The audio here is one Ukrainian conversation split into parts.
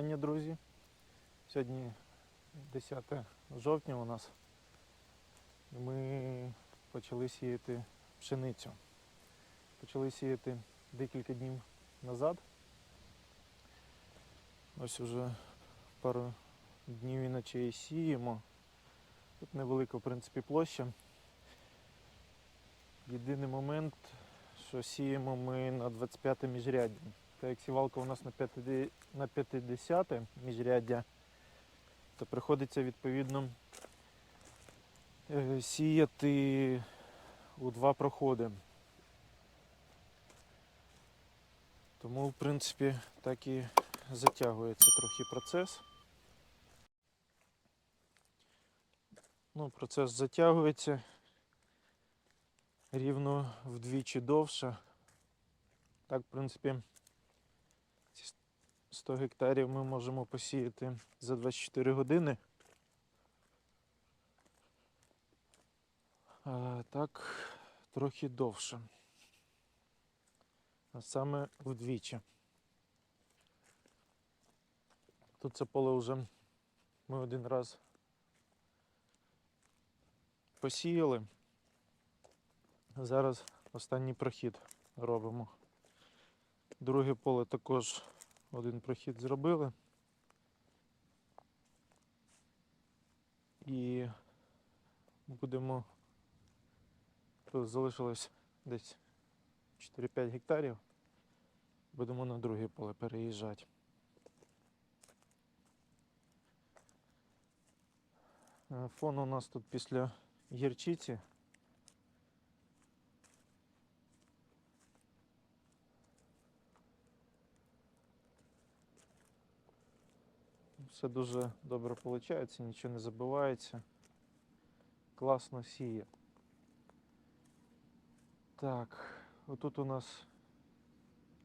Вітання, друзі. Сьогодні 10 жовтня у нас. Ми почали сіяти пшеницю. Почали сіяти декілька днів назад. Ось уже пару днів і ночей сіємо. Тут невелика, в принципі, площа. Єдиний момент, що сіємо ми на 25 міжряддя. Так як сівалка у нас на 50 на 50 міжряддя, то приходиться відповідно е, сіяти у два проходи. Тому, в принципі, так і затягується трохи процес. Ну, процес затягується рівно вдвічі довше. Так, в принципі, 100 гектарів ми можемо посіяти за 24 години. А так, трохи довше. А саме вдвічі. Тут це поле вже ми один раз посіяли. Зараз останній прохід робимо. Друге поле також один прохід зробили. І будемо. Тут залишилось десь 4-5 гектарів. Будемо на друге поле переїжджати. Е, Фон у нас тут після гірчиці. Все дуже добре виходить, нічого не забивається. Класно сіє. Так, отут у нас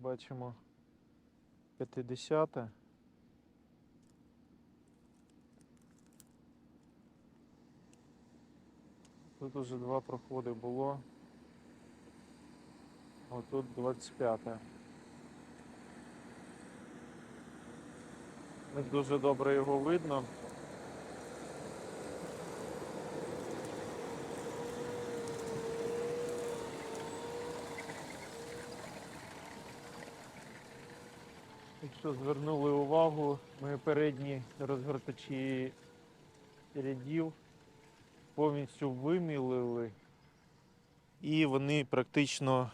бачимо 50. -те. Тут уже два проходи було. Отут 25. -те. Дуже добре його видно. Якщо звернули увагу, ми передні розгортачі рядів повністю вимілили і вони практично,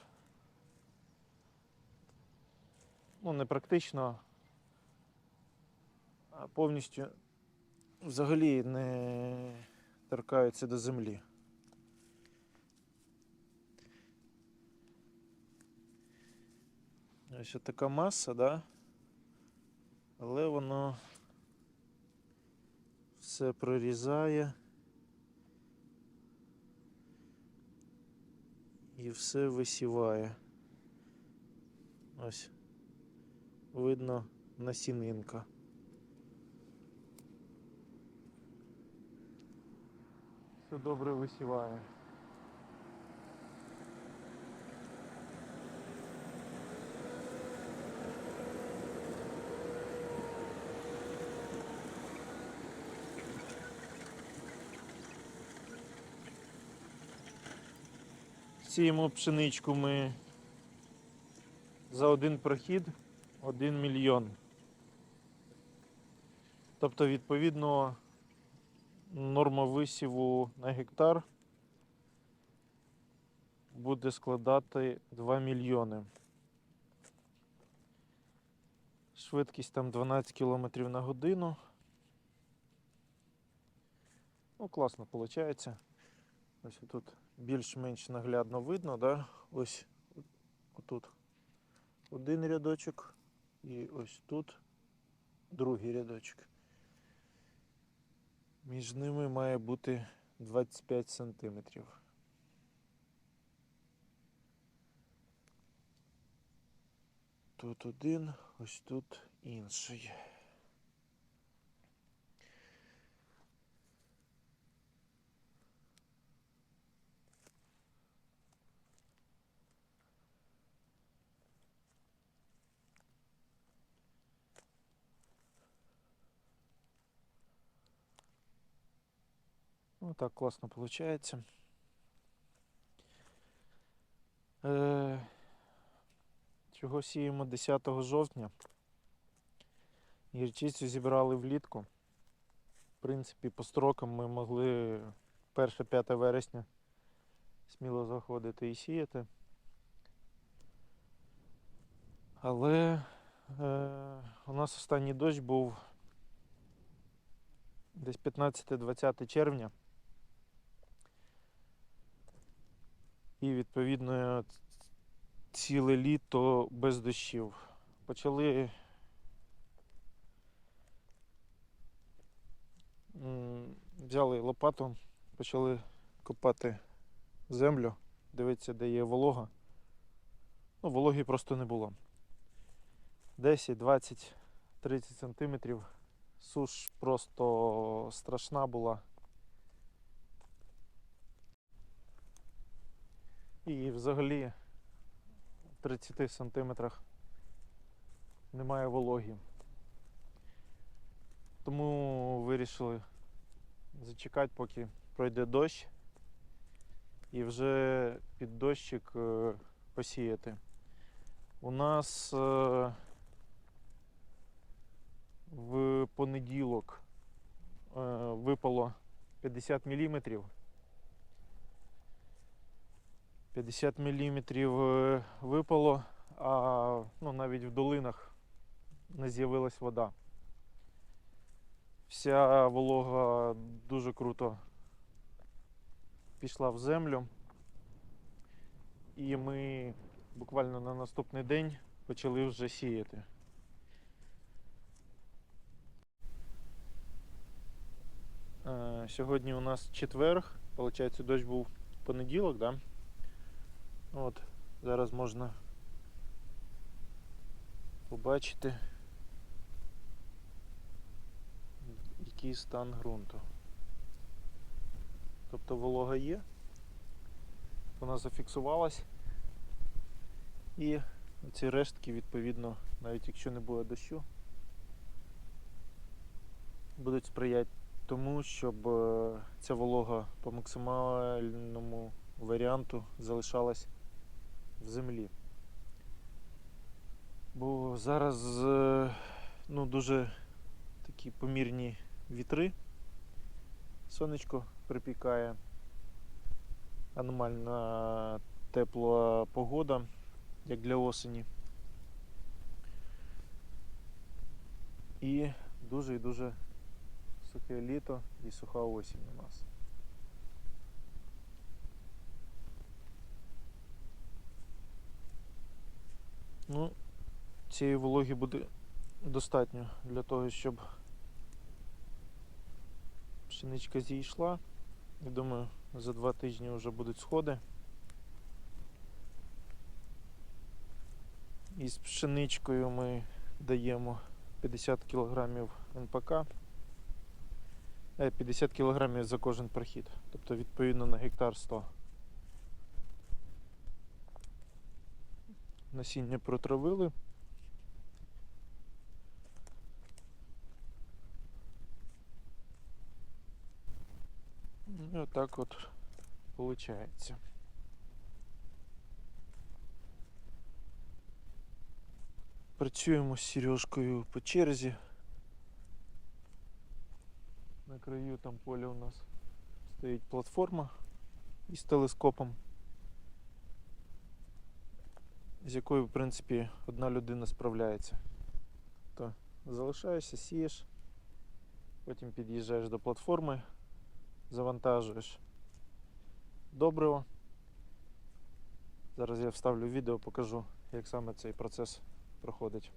ну не практично, повністю взагалі не торкаються до землі. Ось така маса, да? але воно все прорізає і все висіває. Ось видно насінинка. Все добре висіває. Сіємо пшеничку ми за один прохід 1 мільйон. Тобто, відповідно, норма висіву на гектар буде складати 2 мільйони. Швидкість там 12 км на годину. Ну, класно виходить. Ось тут більш-менш наглядно видно, да? ось тут один рядочок і ось тут другий рядочок. Між ними має бути 25 сантиметрів. Тут один, ось тут інший. Ну так класно виходить. Чого сіємо 10 жовтня? Гірчицю зібрали влітку. В принципі, по строкам ми могли 1-5 вересня сміло заходити і сіяти. Але е, у нас останній дощ був десь 15-20 червня. І відповідно ціле літо без дощів. Почали взяли лопату, почали копати землю, дивитися, де є волога. Ну, вологі просто не було. 10, 20, 30 сантиметрів. Суш просто страшна була. І взагалі в 30 сантиметрах немає вологі. Тому вирішили зачекати, поки пройде дощ, і вже під дощик е, посіяти. У нас е, в понеділок е, випало 50 мм. 50 мм випало, а ну, навіть в долинах не з'явилась вода. Вся волога дуже круто пішла в землю. І ми буквально на наступний день почали вже сіяти. Е, Сьогодні у нас четверг, виходить, дощ був понеділок, да? От, зараз можна побачити, який стан ґрунту. Тобто волога є, вона зафіксувалась і ці рештки, відповідно, навіть якщо не буде дощу, будуть сприяти тому, щоб е, ця волога по максимальному варіанту залишалась в землі. Бо зараз е, ну, дуже такі помірні вітри, сонечко припікає, аномальна тепла погода, як для осені. І дуже і дуже сухе літо і суха осінь у нас. Ну, цієї вологи буде достатньо для того, щоб пшеничка зійшла. Я думаю, за два тижні вже будуть сходи. І з пшеничкою ми даємо 50 кг НПК. Е, 50 кг за кожен прохід. Тобто відповідно на гектар 100. Насіння протравили. І отак от виходить. Працюємо з Сережкою по черзі. На краю там поля у нас стоїть платформа із телескопом, з якою, в принципі, одна людина справляється. То залишаєшся, сієш, потім під'їжджаєш до платформи, завантажуєш добриво. Зараз я вставлю відео, покажу, як саме цей процес проходить.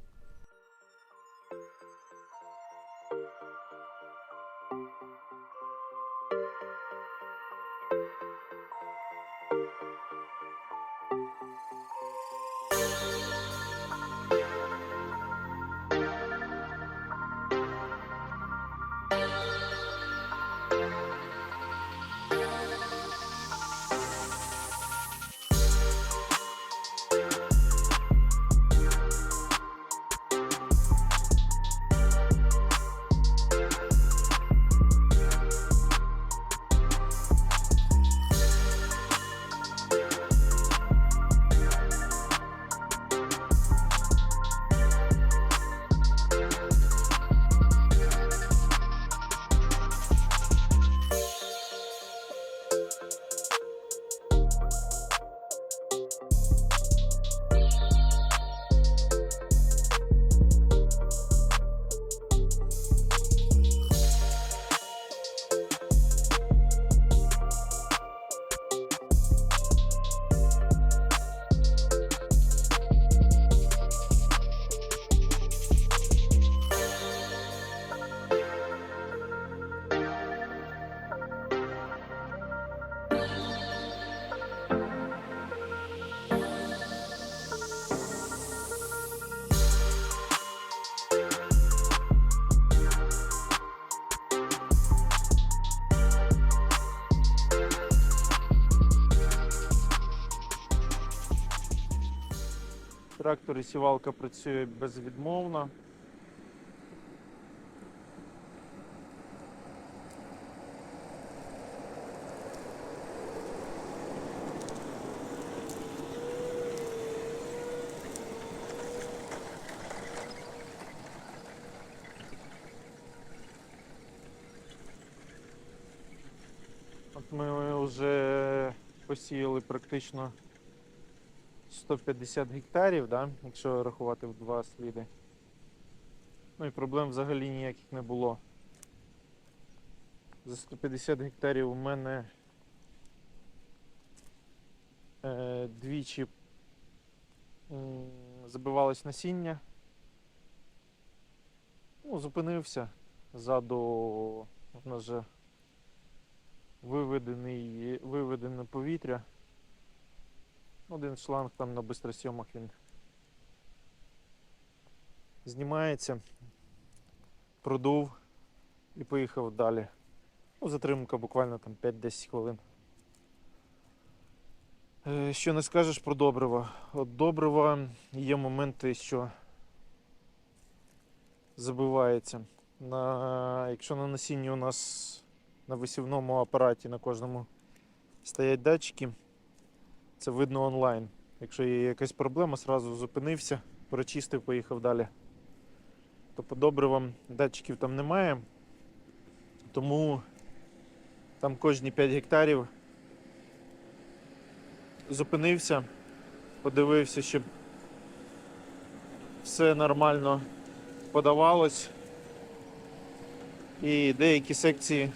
Трактор і сівалка працює безвідмовно. От ми вже посіяли практично 150 гектарів, да? якщо рахувати в два сліди. Ну і проблем взагалі ніяких не було. За 150 гектарів у мене е, двічі забивалось насіння. Ну, зупинився. Ззаду в нас же виведений, виведене повітря. Один шланг там на бистросйомах він знімається, продув і поїхав далі. Ну, затримка буквально там 5-10 хвилин. Е, Що не скажеш про добрива? От добрива є моменти, що забивається. На, якщо на насінні у нас на висівному апараті на кожному стоять датчики, це видно онлайн. Якщо є якась проблема, сразу зупинився, прочистив, поїхав далі. То по добривам датчиків там немає, тому там кожні 5 гектарів зупинився, подивився, щоб все нормально подавалось. І деякі секції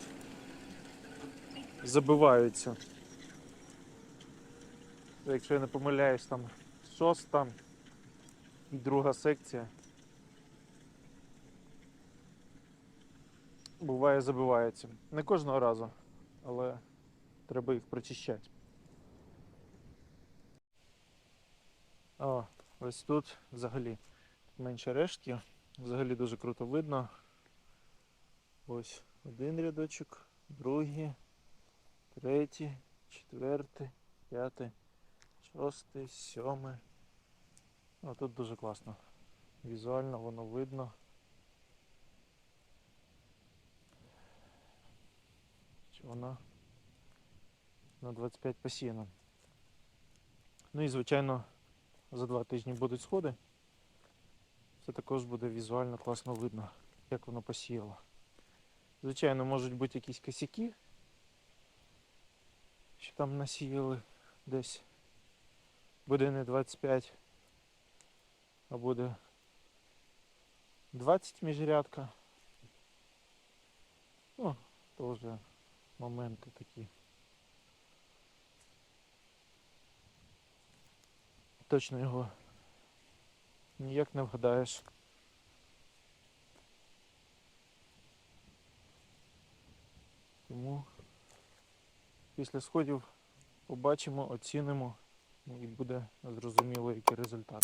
забиваються. Якщо я не помиляюсь, там шоста і друга секція. Буває забивається. Не кожного разу, але треба їх прочищати. О, ось тут взагалі менше рештки. Взагалі дуже круто видно. Ось один рядочок, другий, третій, четвертий, п'ятий, шостий, сьомий. Ну, тут дуже класно. Візуально воно видно. Що вона на 25 посіяна. Ну і звичайно за два тижні будуть сходи. Це також буде візуально класно видно, як воно посіяло. Звичайно, можуть бути якісь косяки, що там насіяли десь. Буде не 25, а буде 20 міжрядка. Ну, вже моменти такі. Точно його ніяк не вгадаєш. Тому після сходів побачимо, оцінимо і буде зрозуміло, який результат.